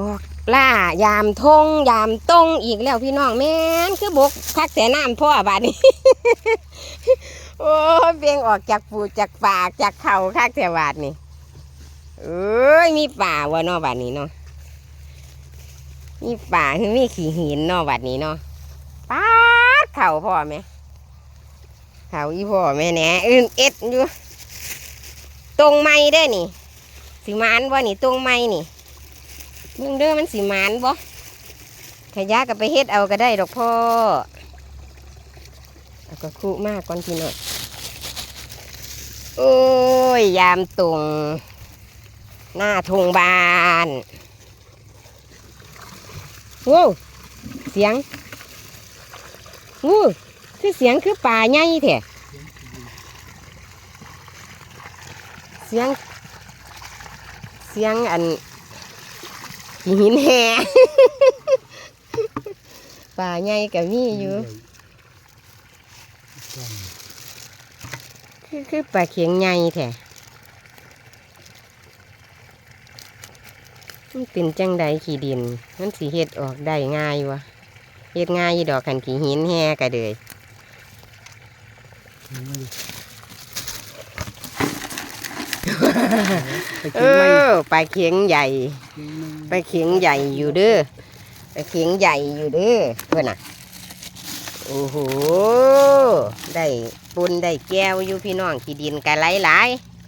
ออกล่ายามทงยามตรงอีกแล้วพี่น้องแม่นคือบกคักแต่น้ำพ่อบาดนี้ โอ้เบียงออกจากปูจากปากจากเข่าคักแต่บาดนี้เอ้ยมีป่าวะเนาะบาดนี้เนาะมีป่าคือมีขี้หินเนาะบาดนี้เนาะป้าดเข่าพ่อไหมเข่าอีพ่อแม่แหน่อื่นเอ็ดอยู่ ตรงไม้ได้นี่สิมานบ่นี่ตรงไม้นี่ มึงเด้อมันสีหมานบ่ขยะก็ไปเฮ็ดเอาก็ได้ดอกพ่อเอาก็คุมากก่อนพี่น้องโอ้ย ยามตรงหน้าทงบานว้วเสียงงูคือเสียงคือป่าใหญ่แท้เสียง เสียงอัน หินแห่ป่าใหญ่กับมีอยู่ คือคือป่าเขียงใหญ่แท้มันเป็นจังใดขี้ดิน มันสีเฮ็ดออกได้ง่ายวะเฮ็ดง่ายยู่ดอกขันขี้หินแห่กะเลย เออป่าเขียงใหญ่ไปเขียงใหญ่อยู่เด้อไปเขียงใหญ่อยู่เด้อเพื่อนอะโอ้โหได้ปุนได้แก้วอยู่พี่น้องขี้ดินกันหลหลายๆ